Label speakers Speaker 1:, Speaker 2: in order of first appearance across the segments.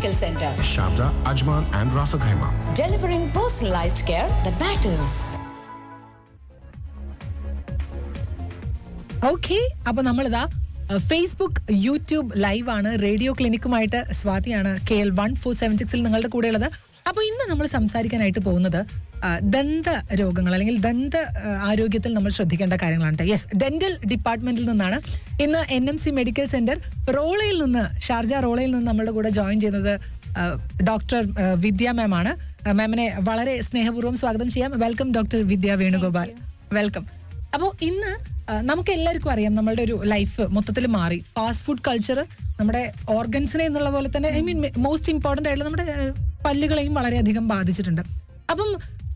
Speaker 1: Medical Center,
Speaker 2: Sharjah, Ajman, and Ras Al Khaimah.
Speaker 1: delivering personalized care that matters.
Speaker 3: Okay അപ്പൊ നമ്മളിതാ Facebook YouTube live ആണ് radio ക്ലിനിക്കുമായിട്ട് സ്വാതിയാണ് K L one four seven സിക്സിൽ നിങ്ങളുടെ കൂടെയുള്ളത് അപ്പൊ ഇന്ന് നമ്മൾ സംസാരിക്കാനായിട്ട് പോകുന്നത് ദന്ത രോഗങ്ങൾ അല്ലെങ്കിൽ ദന്ത ആരോഗ്യത്തിൽ നമ്മൾ ശ്രദ്ധിക്കേണ്ട കാര്യങ്ങളാണ് യെസ് ഡെന്റൽ ഡിപ്പാർട്ട്മെന്റിൽ നിന്നാണ് ഇന്ന് N M C medical centre റോളയിൽ നിന്ന് ഷാർജ റോളയിൽ നിന്ന് നമ്മുടെ കൂടെ ജോയിൻ ചെയ്യുന്നത് ഡോക്ടർ വിദ്യ മാം ആണ്. മാമിനെ വളരെ സ്നേഹപൂർവം സ്വാഗതം ചെയ്യാം. Welcome doctor Vidya Venugopal. Welcome അപ്പോൾ ഇന്ന് നമുക്ക് എല്ലാവർക്കും അറിയാം നമ്മളുടെ ഒരു ലൈഫ് മൊത്തത്തിൽ മാറി. ഫാസ്റ്റ് ഫുഡ് കൾച്ചർ നമ്മുടെ ഓർഗൻസിനെ എന്നുള്ള പോലെ തന്നെ ഐ മീൻ മോസ്റ്റ് ഇമ്പോർട്ടന്റ് ആയിട്ടുള്ള നമ്മുടെ പല്ലുകളെയും വളരെയധികം ബാധിച്ചിട്ടുണ്ട്. അപ്പം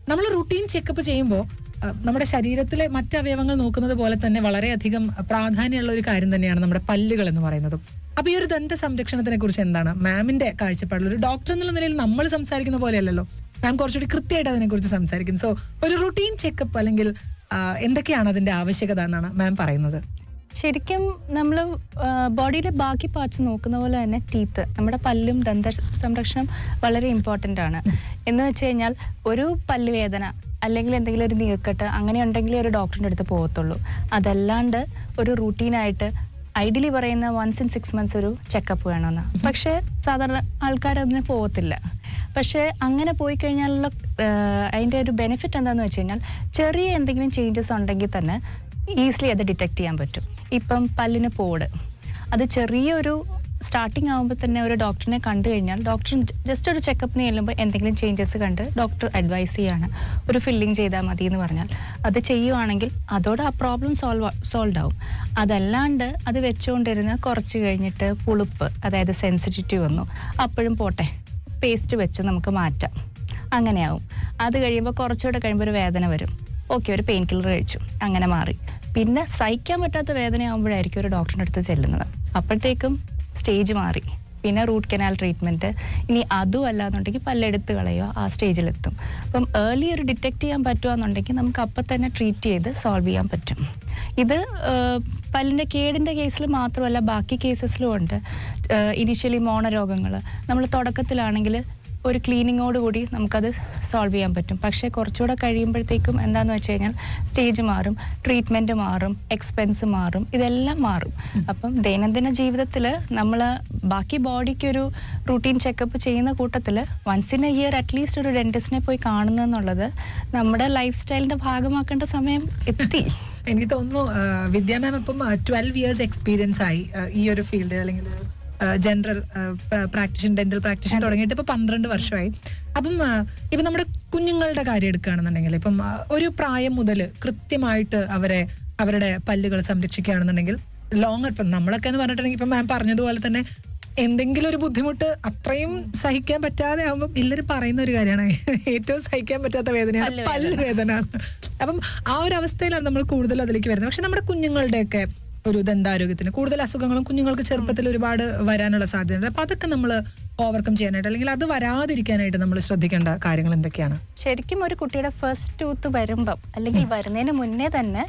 Speaker 3: നമ്മൾ റുട്ടീൻ ചെക്കപ്പ് ചെയ്യുമ്പോൾ നമ്മുടെ ശരീരത്തിലെ മറ്റ് അവയവങ്ങൾ നോക്കുന്നത് പോലെ തന്നെ വളരെയധികം പ്രാധാന്യമുള്ള ഒരു കാര്യം തന്നെയാണ് നമ്മുടെ പല്ലുകൾ എന്ന് പറയുന്നതും. അപ്പൊ ഈ ഒരു ദന്ത സംരക്ഷണത്തിനെ കുറിച്ച് എന്താണ്? മാമിന്റെ കാഴ്ചപ്പാടിൽ ഒരു ഡോക്ടർ എന്നുള്ള നിലയിൽ നമ്മൾ സംസാരിക്കുന്ന പോലെയല്ലല്ലോ മാം കുറച്ചുകൂടി കൃത്യമായിട്ട് അതിനെക്കുറിച്ച് സംസാരിക്കും സോ ഒരു റുട്ടീൻ ചെക്കപ്പ് അല്ലെങ്കിൽ എന്തൊക്കെയാണ് അതിന്റെ ആവശ്യകത എന്നാണ് മാം പറയുന്നത്?
Speaker 4: ശരിക്കും നമ്മൾ ബോഡിയിലെ ബാക്കി പാർട്സ് നോക്കുന്ന പോലെ തന്നെ ടീത്ത് നമ്മുടെ പല്ലും ദന്ത സംരക്ഷണം വളരെ ഇമ്പോർട്ടന്റ് ആണ്. എന്ന് വെച്ച് കഴിഞ്ഞാൽ ഒരു പല്ലുവേദന അല്ലെങ്കിൽ എന്തെങ്കിലും ഒരു നീർക്കെട്ട് അങ്ങനെ ഉണ്ടെങ്കിലേ ഒരു ഡോക്ടറിന്റെ അടുത്ത് പോകത്തുള്ളൂ. അതല്ലാണ്ട് ഒരു റൂട്ടീനായിട്ട് ഐഡിയലി പറയുന്ന വൺസ് ഇൻ സിക്സ് മന്ത്സ് ഒരു ചെക്കപ്പ് വേണമെന്ന്. പക്ഷേ സാധാരണ ആൾക്കാർ അതിന് പോകത്തില്ല. പക്ഷേ അങ്ങനെ പോയി കഴിഞ്ഞാലുള്ള അതിന്റെ ഒരു ബെനിഫിറ്റ് എന്താണെന്ന് വെച്ച് കഴിഞ്ഞാൽ ചെറിയ എന്തെങ്കിലും ചേഞ്ചസ് ഉണ്ടെങ്കിൽ തന്നെ ഈസിലി അത് ഡിറ്റക്ട് ചെയ്യാൻ പറ്റും. ഇപ്പം പല്ലിന് പോട്. അത് ചെറിയൊരു സ്റ്റാർട്ടിങ് ആകുമ്പോൾ തന്നെ ഒരു ഡോക്ടറിനെ കണ്ടു കഴിഞ്ഞാൽ ഡോക്ടർ ജസ്റ്റ് ഒരു ചെക്കപ്പിന് ചെല്ലുമ്പോൾ എന്തെങ്കിലും ചേഞ്ചസ് കണ്ട് ഡോക്ടർ അഡ്വൈസ് ചെയ്യാണ്. ഒരു ഫില്ലിംഗ് ചെയ്താൽ മതി എന്ന് പറഞ്ഞാൽ. അത് ചെയ്യുവാണെങ്കിൽ അതോടെ ആ പ്രോബ്ലം സോൾവ് സോൾവ് ആവും. അതല്ലാണ്ട് അത് വെച്ചുകൊണ്ടിരുന്ന കുറച്ച് കഴിഞ്ഞിട്ട് പുളിപ്പ് അതായത് സെൻസിറ്റിവിറ്റി വന്നു. അപ്പോഴും പോട്ടെ പേസ്റ്റ് വെച്ച് നമുക്ക് മാറ്റാം. അങ്ങനെയാവും. അത് കഴിയുമ്പോൾ കുറച്ചുകൂടെ കഴിയുമ്പോൾ ഒരു വേദന വരും. ഓക്കെ ഒരു പെയിൻ കില്ലർ കഴിച്ചു. അങ്ങനെ മാറി. പിന്നെ സഹിക്കാൻ പറ്റാത്ത വേദനയാകുമ്പോഴായിരിക്കും ഒരു ഡോക്ടറിന്റെ അടുത്ത് ചെല്ലുന്നത്. അപ്പോഴത്തേക്കും സ്റ്റേജ് മാറി. പിന്നെ റൂട്ട് കനാൽ ട്രീറ്റ്മെന്റ് ഇനി അതും അല്ലാന്നുണ്ടെങ്കിൽ പല്ലെടുത്ത് കളയോ ആ സ്റ്റേജിലെത്തും അപ്പം ഏർലി ഒരു ഡിറ്റക്ട് ചെയ്യാൻ പറ്റുകയെന്നുണ്ടെങ്കിൽ നമുക്ക് അപ്പം തന്നെ ട്രീറ്റ് ചെയ്ത് സോൾവ് ചെയ്യാൻ പറ്റും. ഇത് പല്ലിന്റെ കേടിന്റെ കേസിൽ മാത്രമല്ല ബാക്കി കേസസിലും ഉണ്ട്. ഇനിഷ്യലി മോണരോഗങ്ങൾ നമ്മൾ തുടക്കത്തിലാണെങ്കിൽ ഒരു ക്ലീനിങ്ങോട് കൂടി നമുക്കത് സോൾവ് ചെയ്യാൻ പറ്റും. പക്ഷേ കുറച്ചുകൂടെ കഴിയുമ്പോഴത്തേക്കും എന്താന്ന് വെച്ച് കഴിഞ്ഞാൽ സ്റ്റേജ് മാറും ട്രീറ്റ്മെന്റ് മാറും എക്സ്പെൻസ് മാറും ഇതെല്ലാം മാറും. അപ്പം ദൈനംദിന ജീവിതത്തിൽ നമ്മൾ ബാക്കി ബോഡിക്ക് ഒരു റൂട്ടീൻ ചെക്കപ്പ് ചെയ്യുന്ന കൂട്ടത്തിൽ once in a year at least ഒരു ഡെന്റിസ്റ്റിനെ പോയി കാണുന്നു എന്നുള്ളത് നമ്മുടെ ലൈഫ് സ്റ്റൈലിന്റെ ഭാഗമാക്കേണ്ട സമയം എത്തി.
Speaker 3: എനിക്ക് തോന്നുന്നു വിദ്യാ വിദ്യ മാം ഇപ്പം ട്വൽവ് ഇയേഴ്സ് എക്സ്പീരിയൻസ് ആയി ഈ ഒരു ഫീൽഡിൽ അല്ലെങ്കിൽ ജനറൽ പ്രാക്ടീഷൻ ഡെന്റൽ പ്രാക്ടീഷൻ തുടങ്ങിയിട്ട് ഇപ്പൊ പന്ത്രണ്ട് വർഷമായി. അപ്പം ഇപ്പൊ നമ്മുടെ കുഞ്ഞുങ്ങളുടെ കാര്യം എടുക്കുകയാണെന്നുണ്ടെങ്കിൽ ഇപ്പം ഒരു പ്രായം മുതൽ കൃത്യമായിട്ട് അവരെ അവരുടെ പല്ലുകൾ സംരക്ഷിക്കുകയാണെന്നുണ്ടെങ്കിൽ ലോങ്ങർ ഇപ്പം നമ്മളൊക്കെ എന്ന് പറഞ്ഞിട്ടുണ്ടെങ്കിൽ ഇപ്പം മാം പറഞ്ഞതുപോലെ തന്നെ എന്തെങ്കിലും ഒരു ബുദ്ധിമുട്ട് അത്രയും സഹിക്കാൻ പറ്റാതെ ആകുമ്പോൾ ഇല്ലൊരു പറയുന്ന ഒരു കാര്യമാണ്. ഏറ്റവും സഹിക്കാൻ പറ്റാത്ത വേദനയാണ് പല്ല് വേദന അപ്പം ആ ഒരു അവസ്ഥയിലാണ് നമ്മൾ കൂടുതൽ അതിലേക്ക് വരുന്നത്. പക്ഷെ നമ്മുടെ കുഞ്ഞുങ്ങളുടെയൊക്കെ ഒരു ദന്താരോഗ്യത്തിന്. കൂടുതൽ അസുഖങ്ങളും കുഞ്ഞുങ്ങൾക്ക് ചെറുപ്പത്തിൽ ഒരുപാട് വരാനുള്ള സാധ്യതയുണ്ട്. അപ്പൊ അതൊക്കെ നമ്മൾ ഓവർകം ചെയ്യാനായിട്ട് അല്ലെങ്കിൽ അത് വരാതിരിക്കാനായിട്ട് നമ്മൾ ശ്രദ്ധിക്കേണ്ട കാര്യങ്ങൾ എന്തൊക്കെയാണ്?
Speaker 4: ശരിക്കും ഒരു കുട്ടിയുടെ ഫസ്റ്റ് ടൂത്ത് വരുമ്പം അല്ലെങ്കിൽ വരുന്നതിന് മുന്നേ തന്നെ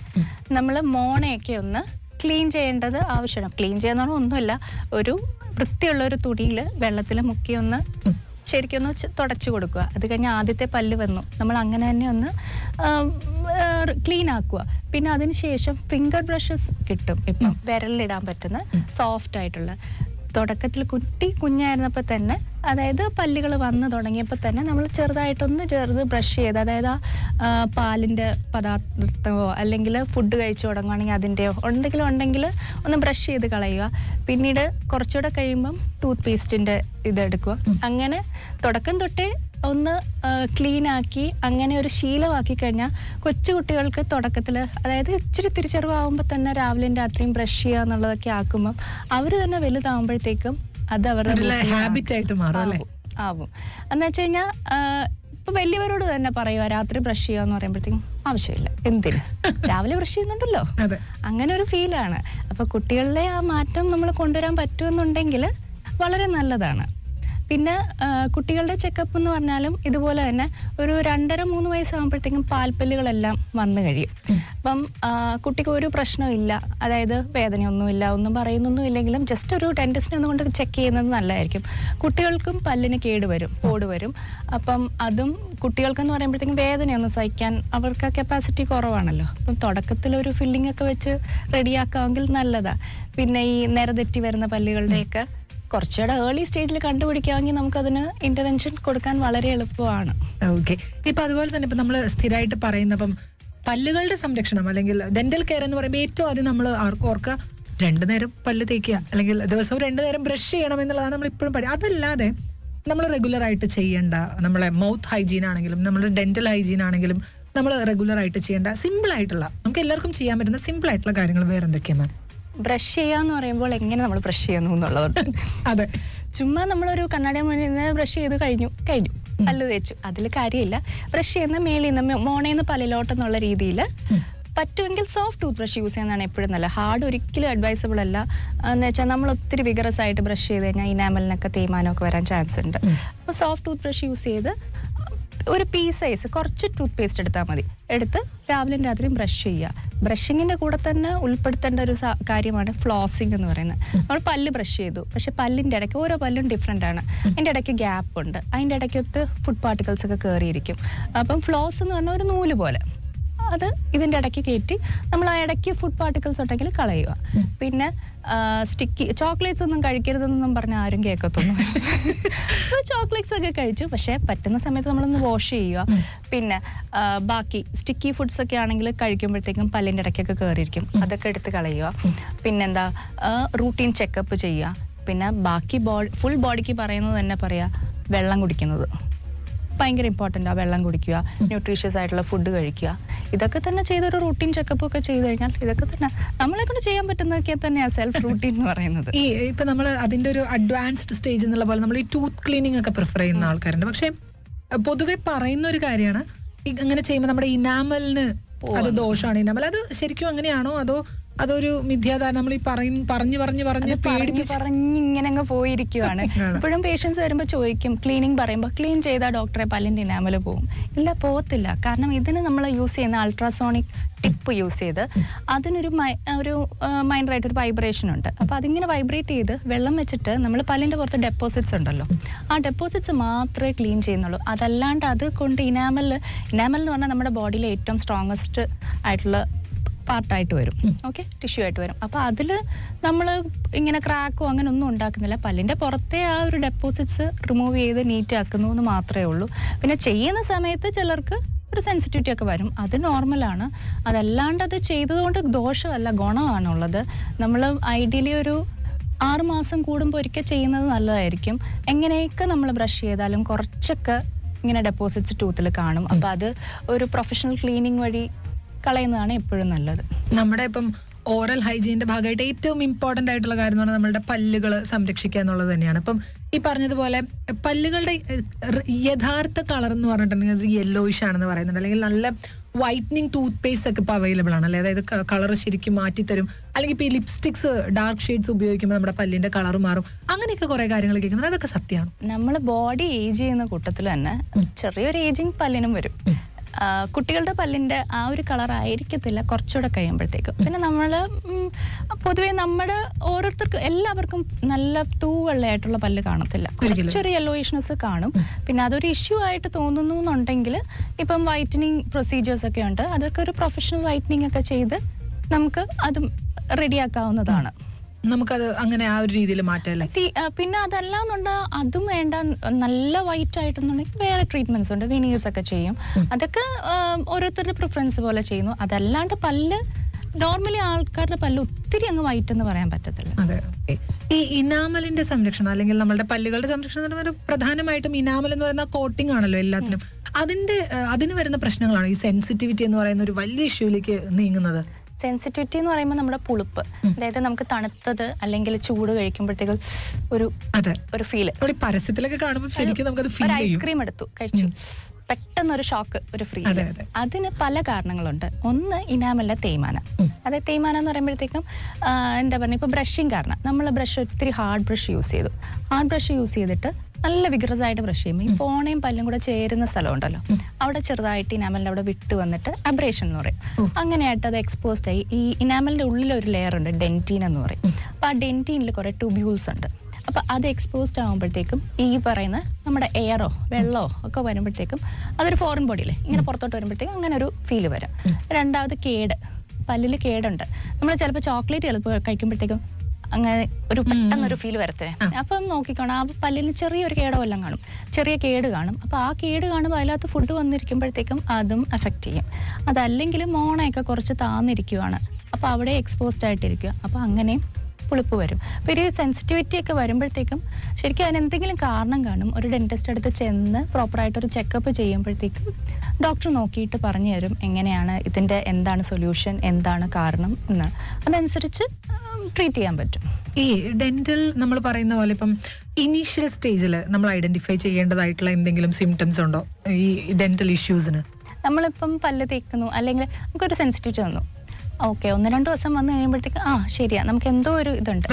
Speaker 4: നമ്മൾ മോണയൊക്കെ ഒന്ന് ക്ലീൻ ചെയ്യേണ്ടത് ആവശ്യമാണ്. ക്ലീൻ ചെയ്യാന്ന് പറഞ്ഞാൽ ഒന്നുമില്ല ഒരു വൃത്തിയുള്ള ഒരു തുണിയിൽ വെള്ളത്തിൽ മുക്കി ഒന്ന് ശരിക്കും ഒന്ന് തുടച്ചു കൊടുക്കുക. അത് കഴിഞ്ഞ് ആദ്യത്തെ പല്ല് വന്നു. നമ്മൾ അങ്ങനെ തന്നെ ഒന്ന് ക്ലീൻ ആക്കുക. പിന്നെ അതിനുശേഷം ഫിംഗർ ബ്രഷസ് കിട്ടും ഇപ്പം. വിരലിലിടാൻ പറ്റുന്ന സോഫ്റ്റ് ആയിട്ടുള്ള. തുടക്കത്തിൽ കുട്ടി കുഞ്ഞായിരുന്നപ്പോൾ തന്നെ അതായത് പല്ലുകൾ വന്ന് തുടങ്ങിയപ്പോൾ തന്നെ നമ്മൾ ചെറുതായിട്ടൊന്ന് ചെറുത് ബ്രഷ് ചെയ്ത് അതായത് ആ ആ, പാലിന്റെ പദാർത്ഥമോ അല്ലെങ്കിൽ ഫുഡ് കഴിച്ചു തുടങ്ങുകയാണെങ്കിൽ അതിന്റെയോ എന്തെങ്കിലും ഉണ്ടെങ്കിൽ ഒന്ന് ബ്രഷ് ചെയ്ത് കളയുക. പിന്നീട് കുറച്ചുകൂടെ കഴിയുമ്പം ടൂത്ത് പേസ്റ്റിന്റെ ഇതെടുക്കുക അങ്ങനെ തുടക്കം തൊട്ടേ ഒന്ന് ക്ലീൻ ആക്കി അങ്ങനെ ഒരു ശീലമാക്കി കഴിഞ്ഞാൽ കൊച്ചുകുട്ടികൾക്ക് തുടക്കത്തിൽ അതായത് ഇച്ചിരി തിരിച്ചറിവാകുമ്പോൾ തന്നെ രാവിലെയും രാത്രിയും ബ്രഷ് ചെയ്യുക എന്നുള്ളതൊക്കെ ആക്കുമ്പം അവർ തന്നെ വലുതാകുമ്പോഴത്തേക്കും അത് അവരുടെ
Speaker 3: ഹാബിറ്റ് ആയിട്ട് മാറും അല്ലേ?
Speaker 4: ആവും. എന്ന് വെച്ച് കഴിഞ്ഞാൽ ഇപ്പൊ വലിയവരോട് തന്നെ പറയുക രാത്രി ബ്രഷ് ചെയ്യുക എന്ന് പറയുമ്പോഴത്തേക്കും ആവശ്യമില്ല എന്തിന്? രാവിലെ ബ്രഷ് ചെയ്യുന്നുണ്ടല്ലോ. അങ്ങനെ ഒരു ഫീലാണ് അപ്പൊ കുട്ടികളിലെ ആ മാറ്റം നമ്മൾ കൊണ്ടുവരാൻ പറ്റുമെന്നുണ്ടെങ്കിൽ വളരെ നല്ലതാണ്. പിന്നെ കുട്ടികളുടെ ചെക്കപ്പ് എന്ന് പറഞ്ഞാലും ഇതുപോലെ തന്നെ ഒരു രണ്ടര മൂന്ന് വയസ്സാകുമ്പോഴത്തേക്കും പാൽപ്പല്ലുകളെല്ലാം വന്നു കഴിയും. അപ്പം കുട്ടിക്ക് ഒരു പ്രശ്നമില്ല അതായത് വേദനയൊന്നുമില്ല ഒന്നും പറയുന്നൊന്നും ഇല്ലെങ്കിലും ജസ്റ്റ് ഒരു ഡെന്റിസ്റ്റിനെ ഒന്നുകൊണ്ട് ചെക്ക് ചെയ്യുന്നത് നല്ലതായിരിക്കും. കുട്ടികൾക്കും പല്ലിന് കേട് വരും പോട് വരും. അപ്പം അതും കുട്ടികൾക്കെന്ന് പറയുമ്പോഴത്തേക്കും വേദനയൊന്നും സഹിക്കാൻ അവർക്ക് കപ്പാസിറ്റി കുറവാണല്ലോ. അപ്പം തുടക്കത്തിൽ ഒരു ഫില്ലിംഗ് ഒക്കെ വെച്ച് റെഡിയാക്കാമെങ്കിൽ നല്ലതാ. പിന്നെ ഈ നിരതെറ്റി വരുന്ന പല്ലുകളുടെയൊക്കെ കുറച്ചുകൂടെ ഏർലി സ്റ്റേജിൽ കണ്ടുപിടിക്കാമെങ്കിൽ നമുക്കതിന് ഇന്റർവെൻഷൻ കൊടുക്കാൻ വളരെ എളുപ്പമാണ്.
Speaker 3: ഓക്കെ ഇപ്പൊ അതുപോലെ തന്നെ ഇപ്പൊ നമ്മൾ സ്ഥിരമായിട്ട് പറയുന്ന ഇപ്പം പല്ലുകളുടെ സംരക്ഷണം അല്ലെങ്കിൽ ഡെന്റൽ കെയർ എന്ന് പറയുമ്പോൾ ഏറ്റവും ആദ്യം നമ്മൾ ഓർക്കുക രണ്ടു നേരം പല്ല് തേക്കുക അല്ലെങ്കിൽ ദിവസവും രണ്ടു നേരം ബ്രഷ് ചെയ്യണം എന്നുള്ളതാണ് നമ്മൾ ഇപ്പോഴും പഠി അതല്ലാതെ നമ്മൾ റെഗുലർ ആയിട്ട് ചെയ്യേണ്ട നമ്മളെ മൗത്ത് ഹൈജീൻ ആണെങ്കിലും നമ്മുടെ ഡെന്റൽ ഹൈജീൻ ആണെങ്കിലും നമ്മൾ റെഗുലർ ആയിട്ട് ചെയ്യേണ്ട സിമ്പിൾ ആയിട്ടുള്ള നമുക്ക് എല്ലാവർക്കും ചെയ്യാൻ പറ്റുന്ന സിമ്പിൾ ആയിട്ടുള്ള കാര്യങ്ങൾ വേറെ എന്തൊക്കെയാണ്
Speaker 4: ബ്രഷ് ചെയ്യാന്ന് പറയുമ്പോൾ എങ്ങനെ നമ്മൾ ബ്രഷ് ചെയ്യുന്നു എന്നുള്ളതുണ്ട്
Speaker 3: അതെ.
Speaker 4: ചുമ്മാ നമ്മളൊരു കണ്ണാടി മുന്നിൽ നിന്ന് ബ്രഷ് ചെയ്ത് കഴിഞ്ഞു കഴിഞ്ഞു. പല്ല് തേച്ചു. അതിൽ കാര്യമില്ല. ബ്രഷ് ചെയ്യുന്ന മേളിൽ നിന്ന് മോണയിൽ മോണേന്ന് പല്ലിലോട്ടെന്നുള്ള രീതിയിൽ പറ്റുമെങ്കിൽ സോഫ്റ്റ് ടൂത്ത് ബ്രഷ് യൂസ് ചെയ്യുന്നതാണ് എപ്പോഴും നല്ല ഹാർഡ് ഒരിക്കലും അഡ്വൈസബിൾ അല്ല. എന്ന് വെച്ചാൽ നമ്മൾ ഒത്തിരി വിഗറസ് ആയിട്ട് ബ്രഷ് ചെയ്ത് കഴിഞ്ഞാൽ ഇനാമലിനൊക്കെ തേയ്മാനമൊക്കെ വരാൻ ചാൻസ് ഉണ്ട്. അപ്പോൾ സോഫ്റ്റ് ടൂത്ത് ബ്രഷ് യൂസ് ചെയ്ത് ഒരു പീ സൈസ് കുറച്ച് ടൂത്ത് പേസ്റ്റ് എടുത്താൽ മതി. എടുത്ത് രാവിലെയും രാത്രിയും ബ്രഷ് ചെയ്യുക. ബ്രഷിങ്ങിന്റെ കൂടെ തന്നെ ഉൾപ്പെടുത്തേണ്ട ഒരു കാര്യമാണ് ഫ്ലോസിങ് എന്ന് പറയുന്നത്. നമ്മൾ പല്ല് ബ്രഷ് ചെയ്തു. പക്ഷെ പല്ലിന്റെ ഇടയ്ക്ക് ഓരോ പല്ലും ഡിഫറെന്റ് ആണ്. അതിന്റെ ഇടയ്ക്ക് ഗ്യാപ്പ് ഉണ്ട്. അതിന്റെ ഇടയ്ക്കൊത്ത് ഫുഡ് പാർട്ടിക്കിൾസ് ഒക്കെ കയറിയിരിക്കും അപ്പം ഫ്ലോസ് എന്ന് പറഞ്ഞാൽ ഒരു നൂൽ പോലെ. അത് ഇതിന്റെ ഇടയ്ക്ക് കയറ്റി നമ്മൾ ആ ഇടയ്ക്ക് ഫുഡ് പാർട്ടിക്കിൾസ് ഉണ്ടെങ്കിൽ കളയുക. പിന്നെ സ്റ്റിക്കി ചോക്ലേറ്റ്സ് ഒന്നും കഴിക്കരുതെന്നൊന്നും പറഞ്ഞാൽ ആരും കേൾക്കത്തൊന്നും ചോക്ലേറ്റ്സ് ഒക്കെ കഴിച്ചു. പക്ഷേ പറ്റുന്ന സമയത്ത് നമ്മളൊന്ന് വാഷ് ചെയ്യുക. പിന്നെ ബാക്കി സ്റ്റിക്കി ഫുഡ്സ് ഒക്കെ ആണെങ്കിൽ കഴിക്കുമ്പോഴത്തേക്കും പല്ലിന്റെ ഇടയ്ക്കൊക്കെ കയറിയിരിക്കും അതൊക്കെ എടുത്ത് കളയുക. പിന്നെന്താ റൂട്ടീൻ ചെക്കപ്പ് ചെയ്യുക. പിന്നെ ബാക്കി ബോഡി ഫുൾ ബോഡിക്ക് പറയുന്നത് തന്നെ പറയുക വെള്ളം കുടിക്കുന്നത്. ഭയങ്കര ഇമ്പോർട്ടന്റ് ആ വെള്ളം കുടിക്കുക. ന്യൂട്രീഷ്യസ് ആയിട്ടുള്ള ഫുഡ് കഴിക്കുക. ഇതൊക്കെ തന്നെ ചെയ്തൊരു റൂട്ടീൻ ചെക്കപ്പ് ഒക്കെ ചെയ്ത് കഴിഞ്ഞാൽ ഇതൊക്കെ തന്നെ നമ്മളെ കൊണ്ട് ചെയ്യാൻ പറ്റുന്നതൊക്കെ തന്നെയാണ് സെൽഫ് റൂട്ടീൻ എന്ന് പറയുന്നത്.
Speaker 3: ഈ ഇപ്പൊ നമ്മൾ അതിന്റെ ഒരു അഡ്വാൻസ്ഡ് സ്റ്റേജ് എന്നുള്ള പോലെ നമ്മൾ ഈ ടൂത്ത് ക്ലീനിങ് ഒക്കെ പ്രിഫർ ചെയ്യുന്ന ആൾക്കാരുണ്ട്. പക്ഷെ പൊതുവെ പറയുന്ന ഒരു കാര്യമാണ് അങ്ങനെ ചെയ്യുമ്പോൾ നമ്മുടെ ഇനാമലിന് അത് ദോഷമാണ്. ഇനാമൽ അത് ശരിക്കും അങ്ങനെയാണോ? അതോ അതൊരു മിഥ്യാധാരണ. നമ്മൾ ഈ പറഞ്ഞു പറഞ്ഞു പറഞ്ഞ്
Speaker 4: പറഞ്ഞിങ്ങനെ പറഞ്ഞ് ഇങ്ങനെ അങ്ങ് പോയിരിക്കുവാണ്. ഇപ്പോഴും പേഷ്യൻസ് വരുമ്പോൾ ചോദിക്കും ക്ലീനിങ് പറയുമ്പോൾ ക്ലീൻ ചെയ്താൽ ഡോക്ടറെ പല്ലിന്റെ ഇനാമൽ പോവും. ഇല്ല പോകത്തില്ല. കാരണം ഇതിന് നമ്മൾ യൂസ് ചെയ്യുന്ന അൾട്രാസോണിക് ടിപ്പ് യൂസ് ചെയ്ത് അതിനൊരു മൈ- ഒരു മൈൻഡറായിട്ട് ഒരു വൈബ്രേഷൻ ഉണ്ട്. അപ്പോൾ അതിങ്ങനെ വൈബ്രേറ്റ് ചെയ്ത് വെള്ളം വെച്ചിട്ട് നമ്മൾ പല്ലിന്റെ പുറത്ത് ഡെപ്പോസിറ്റ്സ് ഉണ്ടല്ലോ. ആ ഡെപ്പോസിറ്റ്സ് മാത്രമേ ക്ലീൻ ചെയ്യുന്നുള്ളൂ. അതല്ലാണ്ട് അത് കൊണ്ട് ഇനാമൽ ഇനാമൽ എന്ന് പറഞ്ഞാൽ നമ്മുടെ ബോഡിയിലെ ഏറ്റവും സ്ട്രോങ്ങസ്റ്റ് ആയിട്ടുള്ള പാർട്ടായിട്ട് വരും. ഓക്കെ ടിഷ്യൂ ആയിട്ട് വരും. അപ്പോൾ അതിൽ നമ്മൾ ഇങ്ങനെ ക്രാക്കോ അങ്ങനെ ഒന്നും ഉണ്ടാക്കുന്നില്ല. പല്ലിന്റെ പുറത്തെ ആ ഒരു ഡെപ്പോസിറ്റ്സ് റിമൂവ് ചെയ്ത് നീറ്റ് ആക്കുന്നു എന്ന് മാത്രമേ ഉള്ളൂ. പിന്നെ ചെയ്യുന്ന സമയത്ത് ചിലർക്ക് ഒരു സെൻസിറ്റിവിറ്റി ഒക്കെ വരും. അത് നോർമലാണ് അതല്ലാണ്ട് അത് ചെയ്തതുകൊണ്ട് ദോഷമല്ല ഗുണമാണുള്ളത്. നമ്മൾ ഐഡിയലി ഒരു ആറ് മാസം കൂടുമ്പോൾ ഒരിക്കൽ ചെയ്യുന്നത് നല്ലതായിരിക്കും. എങ്ങനെയൊക്കെ നമ്മൾ ബ്രഷ് ചെയ്താലും കുറച്ചൊക്കെ ഇങ്ങനെ ഡെപ്പോസിറ്റ്സ് ടൂത്തിൽ കാണും. അപ്പോൾ അത് ഒരു പ്രൊഫഷണൽ ക്ലീനിങ് വഴി കളയുന്നതാണ് എപ്പോഴും നല്ലത്.
Speaker 3: നമ്മുടെ ഇപ്പം ഓറൽ ഹൈജീനിന്റെ ഭാഗമായിട്ട് ഏറ്റവും ഇമ്പോർട്ടന്റ് ആയിട്ടുള്ള കാര്യം എന്ന് പറഞ്ഞാൽ നമ്മുടെ പല്ലുകൾ സംരക്ഷിക്കുക എന്നുള്ളത് തന്നെയാണ്. ഇപ്പം ഈ പറഞ്ഞതുപോലെ പല്ലുകളുടെ യഥാർത്ഥ കളർ എന്ന് പറഞ്ഞിട്ടുണ്ടെങ്കിൽ അത് യെല്ലോയിഷ് ആണെന്ന് പറയുന്നുണ്ട്. അല്ലെങ്കിൽ നല്ല വൈറ്റനിങ് ടൂത്ത് പേസ്റ്റ് ഒക്കെ ഇപ്പോൾ അവൈലബിൾ ആണ്. അല്ലേ? അതായത് കളർ ശരിക്കും മാറ്റിത്തരും. അല്ലെങ്കിൽ ഇപ്പോൾ ഈ ലിപ്സ്റ്റിക്സ് ഡാർക്ക് ഷെയ്ഡ്സ് ഉപയോഗിക്കുമ്പോൾ നമ്മുടെ പല്ലിന്റെ കളർ മാറും. അങ്ങനെയൊക്കെ കുറെ കാര്യങ്ങൾ കേൾക്കുന്നത് അതൊക്കെ സത്യമാണ്.
Speaker 4: നമ്മൾ ബോഡി ഏജ് ചെയ്യുന്ന കൂട്ടത്തിൽ തന്നെ ചെറിയൊരു ഏജിങ് പല്ലിനും വരും. കുട്ടികളുടെ പല്ലിന്റെ ആ ഒരു കളർ ആയിരിക്കത്തില്ല കുറച്ചുകൂടെ കഴിയുമ്പോഴത്തേക്കും. പിന്നെ നമ്മൾ പൊതുവേ നമ്മുടെ ഓരോരുത്തർക്കും എല്ലാവർക്കും നല്ല തൂവെള്ളയായിട്ടുള്ള പല്ല് കാണത്തില്ല. കുറച്ചൊരു യെല്ലോയിഷ്നസ് കാണും. പിന്നെ അതൊരു ഇഷ്യൂ ആയിട്ട് തോന്നുന്നു എന്നുണ്ടെങ്കിൽ ഇപ്പം വൈറ്റനിങ് പ്രൊസീജിയേഴ്സ് ഒക്കെ ഉണ്ട്. അതൊക്കെ ഒരു പ്രൊഫഷണൽ വൈറ്റനിങ് ഒക്കെ ചെയ്ത് നമുക്ക് അതും റെഡിയാക്കാവുന്നതാണ്
Speaker 3: നമുക്കത് അങ്ങനെ ആ ഒരു രീതിയിൽ
Speaker 4: മാറ്റല്ലേ? പിന്നെ അതല്ല അതും വേണ്ട നല്ല വൈറ്റ് ആയിട്ടെന്നുണ്ടെങ്കിൽ വേറെ ട്രീറ്റ്മെന്റ്സ് ഉണ്ട് വിനീസ് ഒക്കെ ചെയ്യും. അതൊക്കെ ഓരോരുത്തരുടെ പ്രിഫറൻസ് പോലെ ചെയ്യുന്നു. അതല്ലാണ്ട് പല്ല് നോർമലി ആൾക്കാരുടെ പല്ല് ഒത്തിരി അങ്ങ് വൈറ്റ് എന്ന് പറയാൻ പറ്റത്തില്ല.
Speaker 3: അതെ ഈ ഇനാമലിന്റെ സംരക്ഷണം അല്ലെങ്കിൽ നമ്മളുടെ പല്ലുകളുടെ സംരക്ഷണം എന്ന് പ്രധാനമായിട്ടും ഇനാമൽ എന്ന് പറയുന്ന കോട്ടിംഗ് ആണല്ലോ എല്ലാത്തിനും. അതിന്റെ അതിന് വരുന്ന പ്രശ്നങ്ങളാണ് ഈ സെൻസിറ്റിവിറ്റി എന്ന് പറയുന്ന ഒരു വലിയ ഇഷ്യൂലേക്ക് നീങ്ങുന്നത്.
Speaker 4: സെൻസിറ്റിവിറ്റി എന്ന് പറയുമ്പോൾ നമ്മുടെ പുളിപ്പ്. അതായത് നമുക്ക് തണുത്തത് അല്ലെങ്കിൽ ചൂട് കഴിക്കുമ്പോഴത്തേക്കും ഒരു ഒരു
Speaker 3: ഫീൽ പരസ്യത്തിലൊക്കെ കാണുമ്പോൾ ശരിക്കും നമുക്കത്
Speaker 4: ഐസ്ക്രീം എടുത്തു കഴിച്ചു. പെട്ടെന്ന് ഒരു ഷോക്ക് ഒരു ഫ്രീ
Speaker 3: അതെ, അതെ.
Speaker 4: അതിന് പല കാരണങ്ങളുണ്ട്. ഒന്ന് ഇനാമലിന്റെ തേയ്മാനം. അതായത് തേയ്മാനം എന്ന് പറയുമ്പോഴത്തേക്കും എന്താ പറയുക ഇപ്പൊ ബ്രഷിങ് കാരണം. നമ്മൾ ബ്രഷ് ഒത്തിരി ഹാർഡ് ബ്രഷ് യൂസ് ചെയ്തു. ഹാർഡ് ബ്രഷ് യൂസ് ചെയ്തിട്ട് നല്ല വിഗ്രസായിട്ട് ബ്രഷ് ചെയ്യുമ്പോൾ ഈ പോണയും പല്ലും കൂടെ ചേരുന്ന സ്ഥലം ഉണ്ടല്ലോ അവിടെ ചെറുതായിട്ട് ഇനാമലിന്റെ അവിടെ വിട്ട് വന്നിട്ട് അബ്രേഷൻ എന്ന് പറയും. അങ്ങനെയായിട്ട് അത് എക്സ്പോസ്ഡ് ആയി. ഈ ഇനാമലിന്റെ ഉള്ളിൽ ഒരു ലെയർ ഉണ്ട് ഡെന്റീൻ എന്ന് പറയും. അപ്പൊ ആ ഡെന്റീനിൽ കുറെ ട്യൂബ്യൂൾസ് ഉണ്ട്. അപ്പൊ അത് എക്സ്പോസ്ഡ് ആകുമ്പോഴത്തേക്കും ഈ പറയുന്ന നമ്മുടെ എയറോ വെള്ളമോ ഒക്കെ വരുമ്പോഴത്തേക്കും അതൊരു ഫോറിൻ ബോഡിയിലെ ഇങ്ങനെ പുറത്തോട്ട് വരുമ്പോഴത്തേക്കും അങ്ങനെ ഒരു ഫീൽ വരും രണ്ടാമത് കേട്. പല്ലിൽ കേടുണ്ട്. നമ്മൾ ചിലപ്പോൾ ചോക്ലേറ്റ് ചിലപ്പോൾ കഴിക്കുമ്പോഴത്തേക്കും അങ്ങനെ ഒരു പെട്ടെന്നൊരു ഫീൽ വരത്തേ. അപ്പം നോക്കിക്കോണം. ആ പല്ലിന് ചെറിയൊരു കേടോ എല്ലാം കാണും. ചെറിയ കേട് കാണും. അപ്പോൾ ആ കേട് കാണുമ്പോൾ അതിനകത്ത് ഫുഡ് വന്നിരിക്കുമ്പോഴത്തേക്കും അതും എഫക്റ്റ് ചെയ്യും. അതല്ലെങ്കിൽ മോണയൊക്കെ കുറച്ച് താന്നിരിക്കുവാണ്. അപ്പോൾ അവിടെ എക്സ്പോസ്ഡ് ആയിട്ടിരിക്കുക. അപ്പോൾ അങ്ങനെയും പുളിപ്പ് വരും. അപ്പോൾ ഒരു സെൻസിറ്റിവിറ്റി ഒക്കെ വരുമ്പോഴത്തേക്കും ശരിക്കും അതിന് എന്തെങ്കിലും കാരണം കാണും. ഒരു ഡെന്റിസ്റ്റ് അടുത്ത് ചെന്ന് പ്രോപ്പറായിട്ട് ഒരു ചെക്കപ്പ് ചെയ്യുമ്പോഴത്തേക്കും ഡോക്ടർ നോക്കിയിട്ട് പറഞ്ഞു തരും എങ്ങനെയാണ് ഇതിന്റെ എന്താണ് സൊല്യൂഷൻ എന്താണ് കാരണം എന്ന്. അതനുസരിച്ച് ട്രീറ്റ് ചെയ്യാൻ പറ്റും.
Speaker 3: ഈ ഡെന്റൽ നമ്മൾ പറയുന്ന പോലെ ഇപ്പം ഇനീഷ്യൽ സ്റ്റേജിൽ നമ്മൾ ഐഡന്റിഫൈ ചെയ്യേണ്ടതായിട്ടുള്ള എന്തെങ്കിലും സിംറ്റംസ് ഉണ്ടോ? ഈ ഡെന്റൽ ഇഷ്യൂസിന്
Speaker 4: നമ്മളിപ്പം പല്ല് തേക്കുന്നു അല്ലെങ്കിൽ നമുക്കൊരു സെൻസിറ്റിവിറ്റി വന്നു. ഓക്കെ ഒന്ന് രണ്ട് ദിവസം വന്നു കഴിയുമ്പോഴത്തേക്ക് ആ ശരിയാ നമുക്ക് എന്തോ ഒരു ഇതുണ്ട്.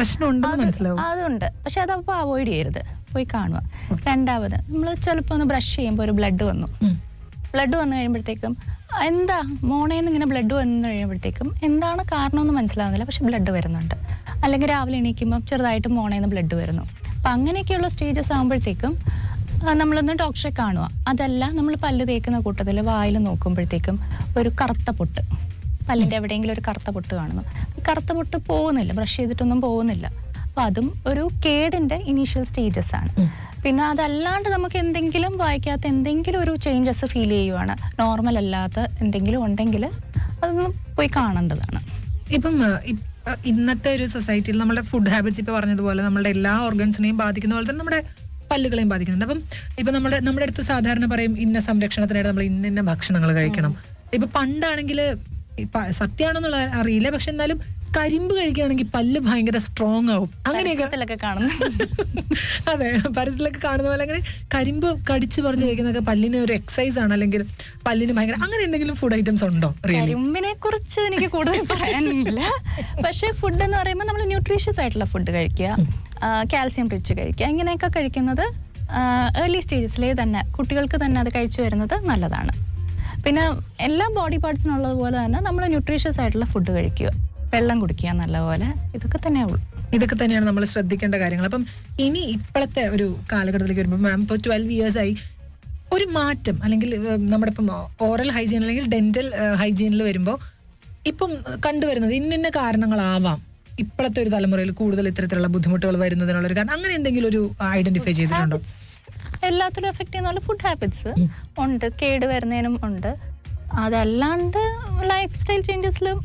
Speaker 4: അതുണ്ട്. പക്ഷെ അതപ്പോ അവോയ്ഡ് ചെയ്യരുത്. പോയി കാണുക. രണ്ടാമത് നമ്മൾ ചിലപ്പോൾ ഒന്ന് ബ്രഷ് ചെയ്യുമ്പോൾ ഒരു ബ്ലഡ് വന്നു. ബ്ലഡ് വന്നു കഴിയുമ്പോഴത്തേക്കും എന്താ മോണേന്ന് ഇങ്ങനെ ബ്ലഡ് വന്നു കഴിയുമ്പോഴത്തേക്കും എന്താണ് കാരണം കാരണമെന്ന് മനസ്സിലാവുന്നില്ല. പക്ഷെ ബ്ലഡ് വരുന്നുണ്ട്. അല്ലെങ്കിൽ രാവിലെ എണീക്കുമ്പോൾ ചെറുതായിട്ട് മോണേന്ന് ബ്ലഡ് വരുന്നു. അപ്പം അങ്ങനെയൊക്കെയുള്ള സ്റ്റേജസ് ആകുമ്പോഴത്തേക്കും നമ്മളൊന്ന് ഡോക്ടറെ കാണുക. അതല്ല നമ്മൾ പല്ല് തേക്കുന്ന കൂട്ടത്തിൽ വായിൽ നോക്കുമ്പോഴത്തേക്കും ഒരു കറുത്ത പൊട്ട്. പല്ലിന്റെ എവിടെയെങ്കിലും ഒരു കറുത്ത പൊട്ട് കാണുന്നു. ഈ കറുത്ത പൊട്ട് പോകുന്നില്ല. ബ്രഷ് ചെയ്തിട്ടൊന്നും പോകുന്നില്ല. അപ്പം അതും ഒരു കേടിന്റെ ഇനീഷ്യൽ സ്റ്റേജസ് ആണ്. പിന്നെ അതല്ലാണ്ട് നമുക്ക് എന്തെങ്കിലും വായിക്കാത്ത എന്തെങ്കിലും ഒരു ചേഞ്ചസ് ഫീൽ ചെയ്യുവാണ്. നോർമൽ അല്ലാത്ത എന്തെങ്കിലും ഉണ്ടെങ്കിൽ അതൊന്ന് പോയി കാണേണ്ടതാണ്.
Speaker 3: ഇപ്പം ഇന്നത്തെ ഒരു സൊസൈറ്റിയിൽ നമ്മുടെ ഫുഡ് ഹാബിറ്റ്സ് ഇപ്പൊ പറഞ്ഞതുപോലെ നമ്മുടെ എല്ലാ ഓർഗൻസിനെയും ബാധിക്കുന്ന പോലെ തന്നെ നമ്മുടെ പല്ലുകളെയും ബാധിക്കുന്നുണ്ട്. അപ്പം ഇപ്പൊ നമ്മുടെ നമ്മുടെ അടുത്ത് സാധാരണ പറയും ഇന്ന സംരക്ഷണത്തിനായിട്ട് നമ്മൾ ഇന്ന ഇന്ന ഭക്ഷണങ്ങൾ കഴിക്കണം. ഇപ്പൊ പണ്ടാണെങ്കിൽ സത്യമാണെന്നുള്ള അറിയില്ല. പക്ഷെ എന്നാലും കരിമ്പ് കഴിക്കുകയാണെങ്കിൽ പല്ല് ഭയങ്കര സ്ട്രോങ് ആവും. അങ്ങനെയൊക്കെ അതെ പരസ്യത്തിലൊക്കെ കാണുന്ന പോലെ അങ്ങനെ കരിമ്പ് കടിച്ചു പറിച്ച് കഴിക്കുന്നൊക്കെ പല്ലിന് ഒരു എക്സസൈസ് ആണ്. അല്ലെങ്കിൽ പല്ലിന് ഭയങ്കര അങ്ങനെ എന്തെങ്കിലും ഫുഡ് ഐറ്റംസ് ഉണ്ടോ?
Speaker 4: കരിമ്പിനെ കുറിച്ച് എനിക്ക് കൂടുതൽ പറയാനില്ല. പക്ഷേ ഫുഡ് എന്ന് പറയുമ്പോൾ നമ്മൾ ന്യൂട്രീഷ്യസ് ആയിട്ടുള്ള ഫുഡ് കഴിക്കുക കാൽസ്യം റിച്ച് കഴിക്കുക. ഇങ്ങനെയൊക്കെ കഴിക്കുന്നത് ഏർലി സ്റ്റേജസിലേ തന്നെ കുട്ടികൾക്ക് തന്നെ അത് കഴിച്ചു വരുന്നത് നല്ലതാണ്. പിന്നെ എല്ലാ ബോഡി പാർട്സിനും ഉള്ളതുപോലെ തന്നെ നമ്മൾ ന്യൂട്രീഷ്യസ് ആയിട്ടുള്ള ഫുഡ് കഴിക്കുക. വെള്ളം കുടിക്കുക നല്ലപോലെ. ഇതൊക്കെ തന്നെ ഉള്ളൂ.
Speaker 3: ഇതൊക്കെ തന്നെയാണ് നമ്മൾ ശ്രദ്ധിക്കേണ്ട കാര്യങ്ങൾ. അപ്പം ഇനി ഇപ്പോഴത്തെ ഒരു കാലഘട്ടത്തിലേക്ക് വരുമ്പോൾ മാം ഇപ്പോൾ ട്വൽവ് ഇയേഴ്സ് ആയി. ഒരു മാറ്റം അല്ലെങ്കിൽ നമ്മുടെ ഇപ്പം ഓറൽ ഹൈജീൻ അല്ലെങ്കിൽ ഡെന്റൽ ഹൈജീനിൽ വരുമ്പോൾ ഇപ്പം കണ്ടുവരുന്നത് ഇന്നിന്ന കാരണങ്ങളാവാം ഇപ്പോഴത്തെ ഒരു തലമുറയിൽ കൂടുതൽ ഇത്തരത്തിലുള്ള ബുദ്ധിമുട്ടുകൾ വരുന്നതിനുള്ള ഒരു കാരണം. അങ്ങനെ എന്തെങ്കിലും ഒരു ഐഡന്റിഫൈ ചെയ്തിട്ടുണ്ടോ.
Speaker 4: എല്ലാത്തിലും എഫക്ട് ചെയ്യുന്ന ഫുഡ് ഹാബിറ്റ്സ് ഉണ്ട്. കേട് വരുന്നതിനും ഉണ്ട്. അതല്ലാണ്ട് ലൈഫ് സ്റ്റൈൽ ചേഞ്ചസിലും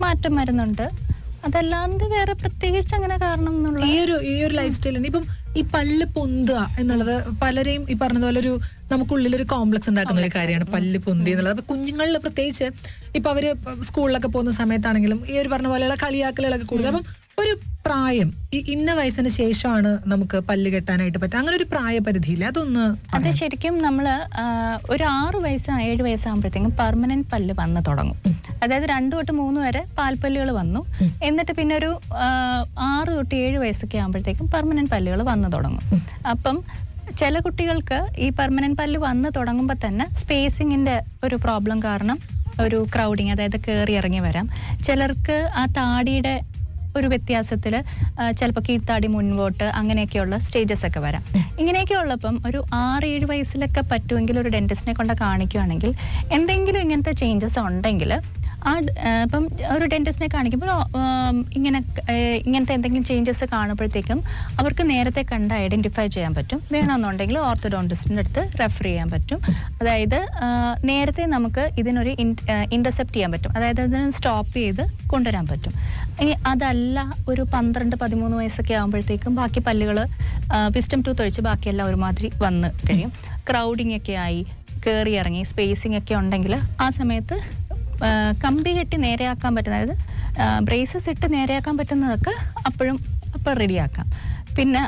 Speaker 4: മാറ്റം വരുന്നുണ്ട്. അതല്ലാണ്ട് വേറെ പ്രത്യേകിച്ച് അങ്ങനെ കാരണം എന്നുള്ള
Speaker 3: ഈ ഒരു ഈ ഒരു ലൈഫ് സ്റ്റൈലിന് ഇപ്പം ഈ പല്ല് പൊന്തുക എന്നുള്ളത് പലരെയും ഈ പറഞ്ഞതുപോലെ ഒരു നമുക്കുള്ളിൽ ഒരു കോംപ്ലക്സ് ഉണ്ടാക്കുന്ന ഒരു കാര്യമാണ്. പല്ല് പൊന്തി എന്നുള്ളത്. അപ്പൊ കുഞ്ഞുങ്ങളിൽ പ്രത്യേകിച്ച് ഇപ്പൊ അവർ സ്കൂളിലൊക്കെ പോകുന്ന സമയത്താണെങ്കിലും ഈ ഒരു പറഞ്ഞ പോലെയുള്ള കളിയാക്കലുകളൊക്കെ കൂടുതൽ. അപ്പം ഒരു പ്രായം. ഈ ഇന്ന വയസ്സിന് ശേഷമാണ് നമുക്ക് പല്ല് കെട്ടാനായിട്ട് പറ്റുക. അങ്ങനെ ഒരു പ്രായപരിധിയില്ല? അതൊന്ന്
Speaker 4: അത് ശരിക്കും നമ്മൾ ഒരു ആറ് വയസ്സ് ഏഴ് വയസ്സാകുമ്പോഴത്തേക്കും പെർമനന്റ് പല്ല് വന്ന് തുടങ്ങും. അതായത് രണ്ടു തൊട്ട് മൂന്ന് വരെ പാൽപ്പല്ലുകൾ വന്നു. എന്നിട്ട് പിന്നെ ഒരു ആറ് തൊട്ട് ഏഴ് വയസ്സൊക്കെ ആകുമ്പോഴത്തേക്കും പെർമനന്റ് പല്ലുകൾ വന്നു തുടങ്ങും. അപ്പം ചില കുട്ടികൾക്ക് ഈ പെർമനന്റ് പല്ല് വന്ന് തുടങ്ങുമ്പോൾ തന്നെ സ്പേസിങ്ങിന്റെ ഒരു പ്രോബ്ലം കാരണം ഒരു ക്രൗഡിങ് അതായത് കയറി ഇറങ്ങി വരാം. ചിലർക്ക് ആ താടിയുടെ ഒരു വ്യത്യാസത്തിൽ ചിലപ്പോൾ കീഴ്ത്താടി മുൻപോട്ട് അങ്ങനെയൊക്കെയുള്ള സ്റ്റേജസ് ഒക്കെ വരാം. ഇങ്ങനെയൊക്കെ ഉള്ളപ്പം ഒരു ആറ് ഏഴ് വയസ്സിലൊക്കെ പറ്റുമെങ്കിൽ ഒരു ഡെന്റിസ്റ്റിനെ കൊണ്ട് കാണിക്കുകയാണെങ്കിൽ എന്തെങ്കിലും ഇങ്ങനത്തെ ചേഞ്ചസ് ഉണ്ടെങ്കിൽ ആ ഇപ്പം ഒരു ഡെന്റിസ്റ്റിനെ കാണിക്കുമ്പോൾ ഇങ്ങനെ ഇങ്ങനത്തെ എന്തെങ്കിലും ചേഞ്ചസ് കാണുമ്പോഴത്തേക്കും അവർക്ക് നേരത്തെ കണ്ട് ഐഡന്റിഫൈ ചെയ്യാൻ പറ്റും. വേണമെന്നുണ്ടെങ്കിൽ ഓർത്തഡോണ്ടിസ്റ്റിന്റെ അടുത്ത് റെഫർ ചെയ്യാൻ പറ്റും. അതായത് നേരത്തെ നമുക്ക് ഇതിനൊരു ഇന്റർസെപ്റ്റ് ചെയ്യാൻ പറ്റും. അതായത് അതിന് സ്റ്റോപ്പ് ചെയ്ത് കൊണ്ടുവരാൻ പറ്റും. അതല്ല ഒരു പന്ത്രണ്ട് പതിമൂന്ന് വയസ്സൊക്കെ ആകുമ്പോഴത്തേക്കും ബാക്കി പല്ലുകൾ പിസ്റ്റം ടൂത്ത് ഒഴിച്ച് ബാക്കിയെല്ലാം ഒരുമാതിരി വന്ന് കഴിയും. ക്രൗഡിങ് ഒക്കെ ആയി കയറി ഇറങ്ങി സ്പേസിംഗ് ഒക്കെ ഉണ്ടെങ്കിൽ ആ സമയത്ത് കമ്പി കെട്ടി നേരെയാക്കാൻ പറ്റുന്ന അതായത് ബ്രേസസ് ഇട്ട് നേരെയാക്കാൻ പറ്റുന്നതൊക്കെ അപ്പോഴും അപ്പോൾ റെഡിയാക്കാം. പിന്നെ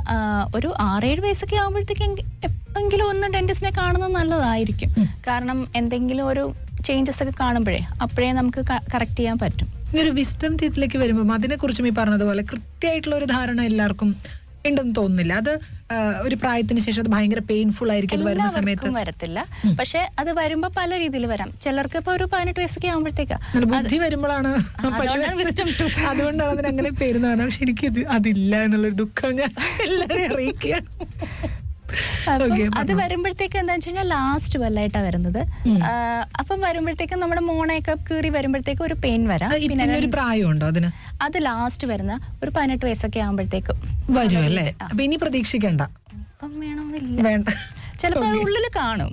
Speaker 4: ഒരു ആറേഴ് വയസ്സൊക്കെ ആകുമ്പോഴത്തേക്കും എപ്പെങ്കിലും ഒന്ന് ഡെന്റിസ്റ്റിനെ കാണുന്നത് നല്ലതായിരിക്കും. കാരണം എന്തെങ്കിലും ഒരു ചേഞ്ചസ് ഒക്കെ കാണുമ്പോഴേ അപ്പോഴേ നമുക്ക് കറക്റ്റ് ചെയ്യാൻ പറ്റും.
Speaker 3: ഈ ഒരു വിസ്റ്റം ടീത്തിലേക്ക് വരുമ്പോൾ അതിനെക്കുറിച്ചും ഈ പറഞ്ഞതുപോലെ കൃത്യമായിട്ടുള്ള ഒരു ധാരണ എല്ലാവർക്കും ഉണ്ടെന്ന് തോന്നുന്നില്ല. അത് ഒരു പ്രായത്തിന് ശേഷം അത് ഭയങ്കര പെയിൻഫുൾ ആയിരിക്കും അത് വരുന്ന സമയത്ത്.
Speaker 4: വരത്തില്ല. പക്ഷെ അത് വരുമ്പോ പല രീതിയിൽ വരാം. ചിലർക്ക് ഇപ്പൊ ഒരു പതിനെട്ട് വയസ്സൊക്കെ ആകുമ്പോഴത്തേക്കാ
Speaker 3: ബുദ്ധി വരുമ്പോഴാണ്
Speaker 4: അതുകൊണ്ടാണ് അതിനെ പേര്
Speaker 3: അതുകൊണ്ടാണ് അതിന് അങ്ങനെ പേരുന്ന് പറഞ്ഞത്. പക്ഷെ എനിക്ക് ഇത് അതില്ല എന്നുള്ളൊരു ദുഃഖം ഞാൻ എല്ലാരെയും അറിയിക്കുകയാണ്.
Speaker 4: അത് വരുമ്പോഴത്തേക്ക് എന്താ വെച്ച് കഴിഞ്ഞാൽ ലാസ്റ്റ് വല്ലായിട്ടാ വരുന്നത്. അപ്പം വരുമ്പോഴത്തേക്കും നമ്മുടെ മോണയൊക്കെ കീറി വരുമ്പോഴത്തേക്ക് ഒരു പെയിൻ വരാം.
Speaker 3: അത്
Speaker 4: പിന്നെ
Speaker 3: ഒരു പ്രായമുണ്ടോ അതിന്?
Speaker 4: അത് ലാസ്റ്റ് വരുന്ന ഒരു പതിനെട്ട് വയസ്സൊക്കെ ആകുമ്പോഴത്തേക്കും
Speaker 3: വരും അല്ലേ? അപ്പൊ ഇനി പ്രതീക്ഷിക്കണ്ട.
Speaker 4: വേണമെന്നില്ല.
Speaker 3: വേണ്ട.
Speaker 4: ചിലപ്പോൾ അത് ഉള്ളിൽ കാണും.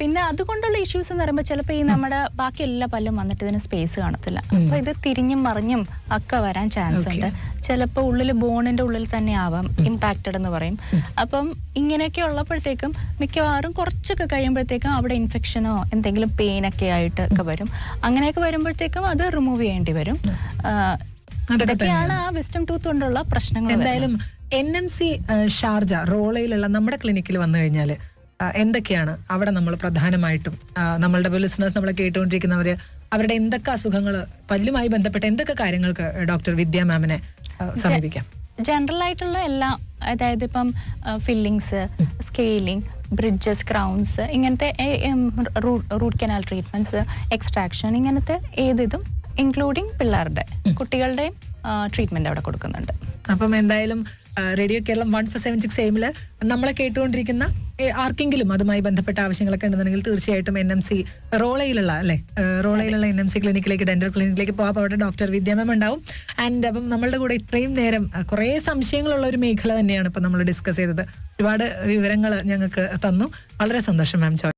Speaker 4: പിന്നെ അതുകൊണ്ടുള്ള ഇഷ്യൂസ് എന്ന് പറയുമ്പോൾ ചിലപ്പോൾ ഈ നമ്മുടെ ബാക്കി എല്ലാ പല്ലും വന്നിട്ട് ഇതിന് സ്പേസ് കാണത്തില്ല. അപ്പൊ ഇത് തിരിഞ്ഞും മറിഞ്ഞും ഒക്കെ വരാൻ ചാൻസ് ഉണ്ട്. ചിലപ്പോൾ ഉള്ളിൽ ബോണിന്റെ ഉള്ളിൽ തന്നെ ആവാം ഇമ്പാക്റ്റഡ് എന്ന് പറയും. അപ്പം ഇങ്ങനെയൊക്കെ ഉള്ളപ്പോഴത്തേക്കും മിക്കവാറും കുറച്ചൊക്കെ കഴിയുമ്പോഴത്തേക്കും അവിടെ ഇൻഫെക്ഷനോ എന്തെങ്കിലും പെയിൻ ഒക്കെ ആയിട്ട് ഒക്കെ വരും. അങ്ങനെയൊക്കെ വരുമ്പോഴത്തേക്കും അത് റിമൂവ് ചെയ്യേണ്ടി വരും. ഇതൊക്കെയാണ് ആ വിസ്റ്റം ടൂത്ത് കൊണ്ടുള്ള പ്രശ്നങ്ങൾ
Speaker 3: എന്തായാലും എൻ എം സി ഷാർജ റോളയിലുള്ള നമ്മുടെ ക്ലിനിക്കിൽ വന്നു കഴിഞ്ഞാൽ എന്തൊക്കെയാണ് അവിടെ നമ്മൾ പ്രധാനമായിട്ടും? നമ്മളുടെ ബിസിനസ് നമ്മളെ കേട്ടുകൊണ്ടിരിക്കുന്നവര് അവരുടെ എന്തൊക്കെ അസുഖങ്ങൾ പല്ലുമായി ബന്ധപ്പെട്ട എന്തൊക്കെ കാര്യങ്ങൾക്ക് ഡോക്ടർ വിദ്യ മാമിനെ സമീപിക്കാം?
Speaker 4: ജനറൽ ആയിട്ടുള്ള എല്ലാ അതായത് ഇപ്പം ഫില്ലിങ്സ് സ്കെയിലിംഗ് ബ്രിഡ്ജസ് ക്രൗൺസ് ഇങ്ങനത്തെ റൂട്ട് കനാൽ ട്രീറ്റ്മെന്റ്സ് എക്സ്ട്രാക്ഷൻ ഇങ്ങനത്തെ ഏതിതും ഇൻക്ലൂഡിങ് പിള്ളേരുടെ കുട്ടികളുടെയും ട്രീറ്റ്മെന്റ് അവിടെ കൊടുക്കുന്നുണ്ട്.
Speaker 3: അപ്പം എന്തായാലും radio Keralam one four seven six എയിമിൽ നമ്മളെ കേട്ടുകൊണ്ടിരിക്കുന്ന ആർക്കെങ്കിലും അതുമായി ബന്ധപ്പെട്ട ആവശ്യങ്ങളൊക്കെ ഉണ്ടെന്നുണ്ടെങ്കിൽ തീർച്ചയായിട്ടും എൻ എം സി റോളയിലുള്ള അല്ലെ? റോളയിലുള്ള എൻ എം സി ക്ലിനിക്കിലേക്ക് ഡെന്റൽ ക്ലിനിക്കിലേക്ക് പോകാം അവിടെ ഡോക്ടർ വിദ്യാമം ഉണ്ടാവും. ആൻഡ് അപ്പം നമ്മളുടെ കൂടെ ഇത്രയും നേരം കുറെ സംശയങ്ങളുള്ള ഒരു മേഖല തന്നെയാണ് ഇപ്പം നമ്മൾ ഡിസ്കസ് ചെയ്തത്. ഒരുപാട് വിവരങ്ങൾ ഞങ്ങൾക്ക് തന്നു. വളരെ സന്തോഷം മാം